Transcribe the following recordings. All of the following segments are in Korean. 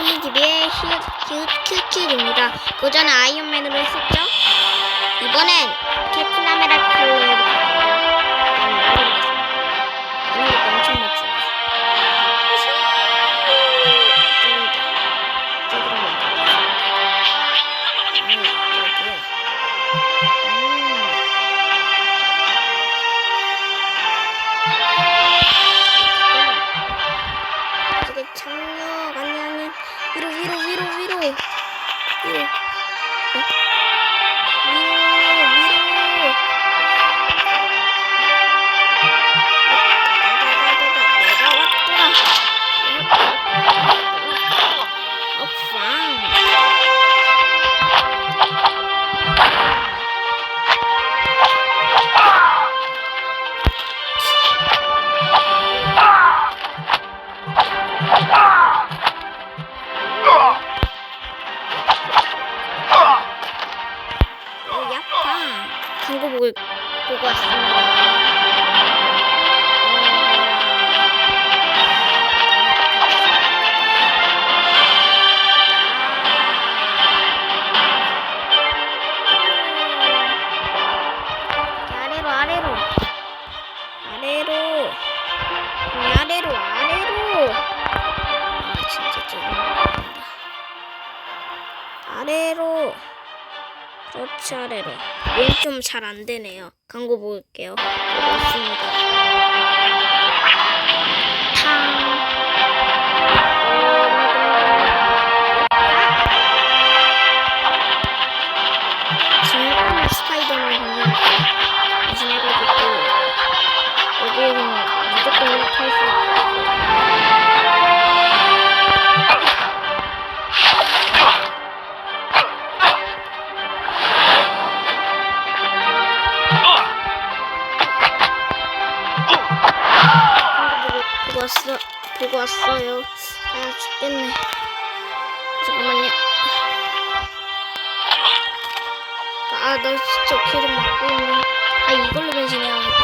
TVTV의 휴큐큐입니다. 그 전에 아이언맨으로 했었죠? 이번엔 캡틴 위로 보고 왔습니다. 아래로 아래로 아래로. 몸좀 잘 안 되네요. 광고 볼게요. 고맙습니다 왔어요. 아 죽겠네. 잠깐만요. 아 나 진짜 계속 맞고 있네. 아 이걸로 변신해야겠다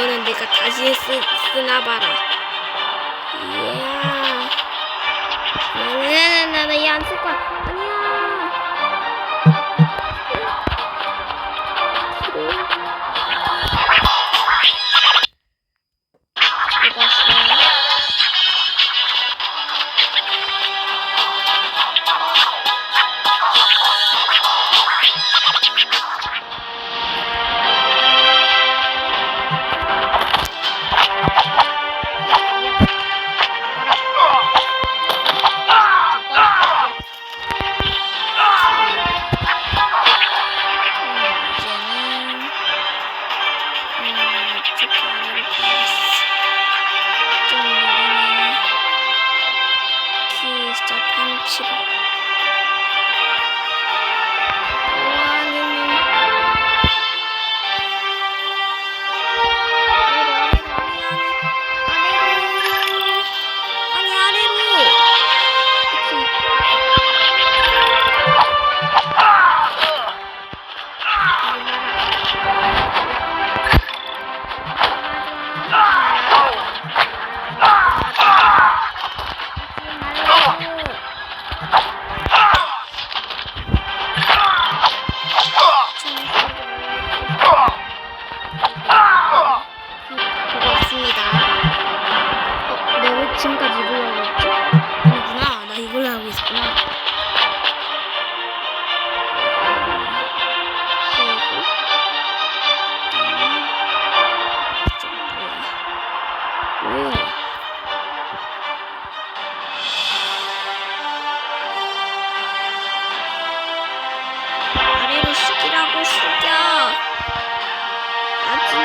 이거는 내가 다시 쓰, 쓰나 봐라. 이야. 나나나나 얘안 쓸 거야 是的。That's